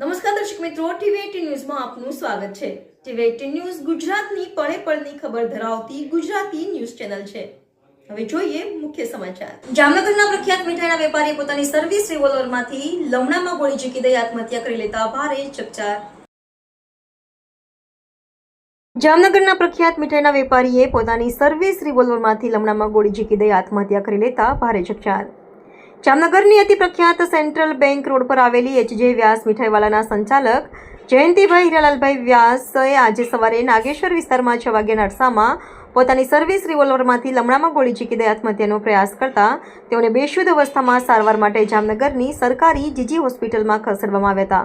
નમસ્કાર દર્શક મિત્રો ટીવી ન્યૂઝમાં આપનું સ્વાગત છે. ટીવી એટીન ન્યૂઝ ગુજરાતની પળે પળની ખબર ધરાવતી ગુજરાતી ન્યૂઝ ચેનલ છે. હવે જોઈએ મુખ્ય સમાચાર. જામનગરના પ્રખ્યાત મીઠાઈના વેપારીએ પોતાની સર્વિસ રિવોલ્વરમાંથી લમણામાં ગોળી ઝીકી દઈ આત્મહત્યા કરી લેતા ભારે ચકચાર. જામનગરના પ્રખ્યાત મીઠાઈના વેપારીએ પોતાની સર્વિસ રિવોલ્વરમાંથી લમણામાં ગોળી ઝીકી દઈ આત્મહત્યા કરી લેતા ભારે ચકચાર. જામનગરની અતિ પ્રખ્યાત સેન્ટ્રલ બેંક રોડ પર આવેલી એચજે વ્યાસ મીઠાઈવાલાના સંચાલક જયંતિભાઈ હિરાલાલભાઈ વ્યાસે આજે સવારે નાગેશ્વર વિસ્તારમાં છ વાગ્યાના અરસામાં પોતાની સર્વિસ રિવોલ્વરમાંથી લમણામાં ગોળી ચીકી દઈ આત્મહત્યાનો પ્રયાસ કરતા તેઓને બેશુદ્ધ અવસ્થામાં સારવાર માટે જામનગરની સરકારી જીજી હોસ્પિટલમાં ખસેડવામાં આવ્યા હતા.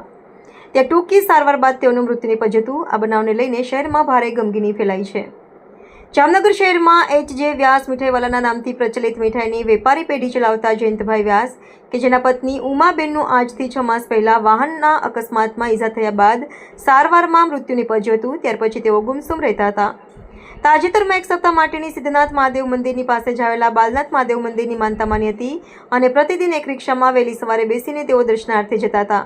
ત્યાં ટૂંકી સારવાર બાદ તેઓનું મૃત્યુ નિપજ્યું હતું આ બનાવને લઈને શહેરમાં ભારે ગમગીની ફેલાઈ છે. જામનગર શહેરમાં એચ જે વ્યાસ મીઠાઈવાલાના નામથી પ્રચલિત મીઠાઈની વેપારી પેઢી ચલાવતા જયંતભાઈ વ્યાસ, કે જેના પત્ની ઉમાબેનનું આજથી છ માસ પહેલાં વાહનના અકસ્માતમાં ઈજા થયા બાદ સારવારમાં મૃત્યુ નિપજ્યું હતું, ત્યાર પછી તેઓ ગુમસુમ રહેતા હતા. તાજેતરમાં એક સપ્તાહ માટેની સિદ્ધનાથ મહાદેવ મંદિરની પાસે જ બાલનાથ મહાદેવ મંદિરની માનતા માની હતી અને પ્રતિદિન એક રિક્ષામાં વહેલી સવારે બેસીને તેઓ દર્શનાર્થે જતા હતા.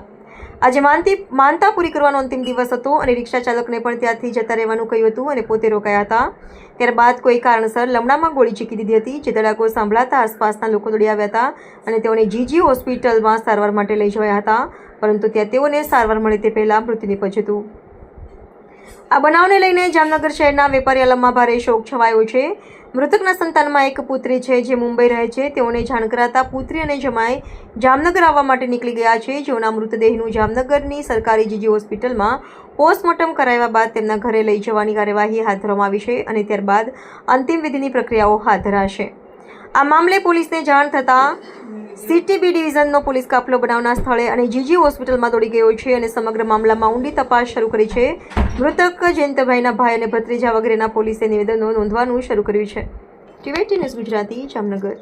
આજે માનતી માનતા પૂરી કરવાનો અંતિમ દિવસ હતો અને રિક્ષા ચાલકને પણ ત્યાંથી જતા રહેવાનું કહ્યું હતું અને પોતે રોકાયા હતા. ત્યારબાદ કોઈ કારણસર લમણામાં ગોળી ચીકી દીધી હતી, જે ધડાકો સાંભળાતા આસપાસના લોકો દોડી આવ્યા હતા અને તેઓને જીજી હોસ્પિટલમાં સારવાર માટે લઈ જવાયા હતા, પરંતુ ત્યાં તેઓને સારવાર મળે તે પહેલાં મૃત્યુ નીપજ્યું હતું આ બનાવને લઈને જામનગર શહેરના વેપારી આલમમાં ભારે શોક છવાયો છે. મૃતકના સંતાનમાં એક પુત્રી છે જે મુંબઈ રહે છે. તેઓને જાણ કરાતા પુત્રી અને જમાઈ જામનગર આવવા માટે નીકળી ગયા છે. જેઓના મૃતદેહનું જામનગરની સરકારી જીજી હોસ્પિટલમાં પોસ્ટમોર્ટમ કરાવ્યા બાદ તેમના ઘરે લઈ જવાની કાર્યવાહી હાથ ધરવામાં આવી છે અને ત્યારબાદ અંતિમ વિધિની પ્રક્રિયાઓ હાથ ધરાશે. આ મામલે પોલીસને જાણ થતાં સીટીબી ડિવિઝનનો પોલીસ કાફલો બનાવના સ્થળે અને જીજી હોસ્પિટલમાં દોડી ગયો છે અને સમગ્ર મામલામાં ઊંડી તપાસ શરૂ કરી છે. મૃતક જયંતભાઈના ભાઈ અને ભત્રીજા વગેરેના પોલીસે નિવેદનો નોંધવાનું શરૂ કર્યું છે. ટીવેટી ન્યૂઝ ગુજરાતી જામનગર.